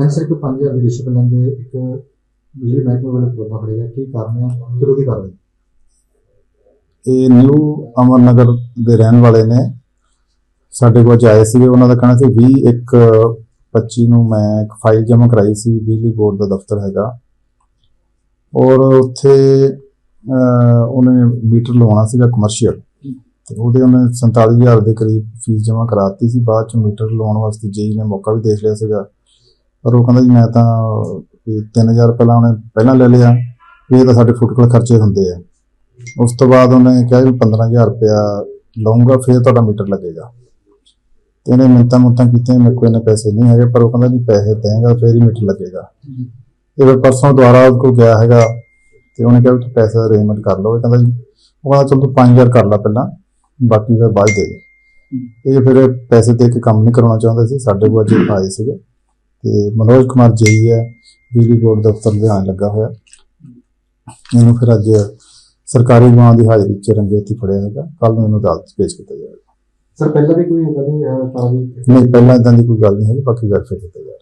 ਹਾਂ ਸਰ ਇੱਕ 5000 ਦੀ ਰਿਸ਼ਵਤ ਲੈਂਦੇ ਇੱਕ ਬਿਜਲੀ ਮਹਿਕਮੇ ਵੱਲੋਂ ਪਰਦਾ ਫੜੇਗਾ ਕੀ ਕਾਰਨ ਹੈ? ਕਿਉਂ ਦੀ ਕਾਰਨ ਇਹ ਨਿਊ ਅਮਰਨਗਰ ਦੇ ਰਹਿਣ ਵਾਲੇ ਨੇ। ਸਾਡੇ ਕੋਲ ਆਏ ਸੀਗੇ। ਉਹਨਾਂ ਦਾ ਕਹਿਣਾ ਸੀ 20 ਇੱਕ 25 ਨੂੰ ਮੈਂ ਇੱਕ ਫਾਈਲ ਜਮ੍ਹਾਂ ਕਰਾਈ ਸੀ। ਬਿਜਲੀ ਬੋਰਡ ਦਾ ਦਫ਼ਤਰ ਹੈਗਾ। ਔਰ ਉੱਥੇ ਉਹਨੇ ਮੀਟਰ ਲਵਾਉਣਾ ਸੀਗਾ ਕਮਰਸ਼ੀਅਲ ਤੇ ਉਹਦੇ ਉਹਨੇ 47000 ਦੇ ਕਰੀਬ ਫੀਸ ਜਮ੍ਹਾਂ ਕਰਾਤੀ ਸੀ। ਬਾਅਦ ਚ ਮੀਟਰ ਲਵਾਉਣ ਵਾਸਤੇ ਜੇਈ ਨੇ ਮੌਕਾ ਵੀ ਦੇਖ ਲਿਆ ਸੀਗਾ। ਪਰ ਉਹ ਕਹਿੰਦਾ ਜੀ ਮੈਂ ਤਾਂ ਵੀ 3000 ਪਹਿਲਾਂ ਉਹਨੇ ਪਹਿਲਾਂ ਲੈ ਲਿਆ ਇਹ ਤਾਂ ਸਾਡੇ ਫੁੱਟਕਲ ਖਰਚੇ ਹੁੰਦੇ ਆ। ਉਸ ਤੋਂ ਬਾਅਦ ਉਹਨੇ ਕਿਹਾ ਵੀ 15000 ਰੁਪਇਆ ਲਵਾਂਗਾ ਫਿਰ ਤੁਹਾਡਾ ਮੀਟਰ ਲੱਗੇਗਾ। ਤੇ ਇਹਨੇ ਮਿੰਤਾਂ ਮੁੰਤਾਂ ਕੀਤੀਆਂ ਮੇਰੇ ਕੋਲ ਇੰਨੇ ਪੈਸੇ ਨਹੀਂ ਹੈਗੇ ਪਰ ਉਹ ਕਹਿੰਦਾ ਜੀ ਪੈਸੇ ਦੇਂਗਾ ਫਿਰ ਹੀ ਮੀਟਰ ਲੱਗੇਗਾ। ਇਹ ਫਿਰ ਪਰਸੋਂ ਦੁਬਾਰਾ ਉਹਦੇ ਕੋਲ ਗਿਆ ਹੈਗਾ ਤੇ ਉਹਨੇ ਕਿਹਾ ਤੂੰ ਪੈਸੇ ਦਾ ਅਰੇਂਜਮੈਂਟ ਕਰ ਲਓ। ਇਹ ਕਹਿੰਦਾ ਜੀ ਉਹ ਕਹਿੰਦਾ ਚਲ ਤੂੰ 5000 ਕਰ ਲੈ ਪਹਿਲਾਂ ਬਾਕੀ ਫਿਰ ਬਾਅਦ ਦੇ ਦੇ। ਇਹ ਫਿਰ ਪੈਸੇ ਦੇ ਕੇ ਕੰਮ ਨਹੀਂ ਕਰਾਉਣਾ ਚਾਹੁੰਦੇ ਸੀ ਸਾਡੇ ਕੋਲ ਅੱਜ ਆਏ ਸੀਗੇ। ਤੇ ਮਨੋਜ ਕੁਮਾਰ ਜੇਈ ਹੈ ਬਿਜਲੀ ਬੋਰਡ ਦਫ਼ਤਰ ਦੇ ਆਂ ਲੱਗਾ ਹੋਇਆ। ਇਹਨੂੰ ਫਿਰ ਅੱਜ ਸਰਕਾਰੀ ਗਵਾਂ ਦੀ ਹਾਜ਼ਰੀ 'ਚ ਰੰਗੇ ਹੱਥੀਂ ਫੜਿਆ ਹੈਗਾ। ਕੱਲ ਨੂੰ ਇਹਨੂੰ ਅਦਾਲਤ 'ਚ ਪੇਸ਼ ਕੀਤਾ ਜਾਏਗਾ ਸਰ ਪਹਿਲਾਂ ਵੀ ਕੋਈ ਇਦਾਂ ਦੀ ਨਹੀਂ ਪਹਿਲਾਂ ਇਦਾਂ ਦੀ ਕੋਈ ਗੱਲ ਨਹੀਂ ਹੈਗੀ ਬਾਕੀ ਵੈਰੀਫਾਈ ਕੀਤਾ ਜਾ ਰਿਹਾ